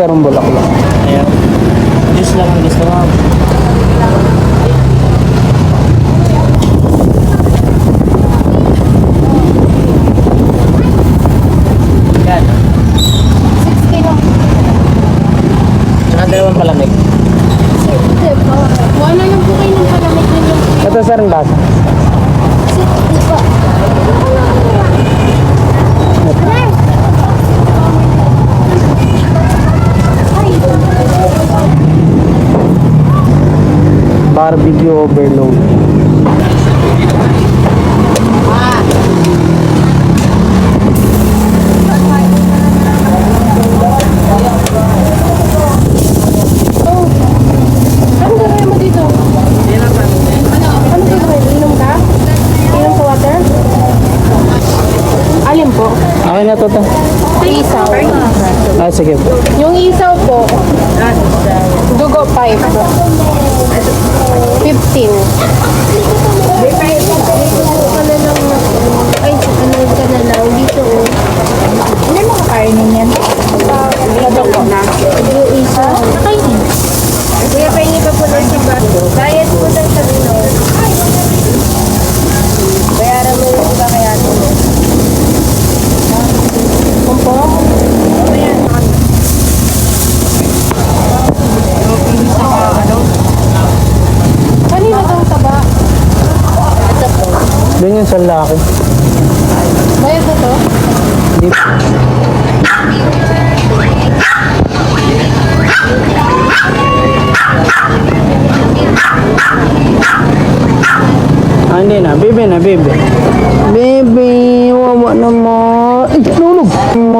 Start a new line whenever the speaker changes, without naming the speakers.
Charong bulaklak. Ayan.
Juice lang
ang gusto ko. dalawang palamig.
Sir, sir, po. Ano lang po kayo ng palamig ninyo?
Ito, sir, ang lasa.
Alin po?
Okay na to to.
Isaw.
Ah, sige po.
Yung isaw po, dugo 5 po. 15. Ay, ano ka na lang dito oh. Ano mga kainin yan? Ito po na. Yung isaw. Kainin. Kuya, pahingi pa po lang si Bato. Bayad po lang sa Bino. Bayaran mo yung iba kaya ito. Kumpo? Ayan. Kanina daw taba.
Yung sa laki.
Bayad na to?
Hindi Ah, hindi na. Bibi na, bibi. Bibi, wawa naman. Ay, tulog. Mo.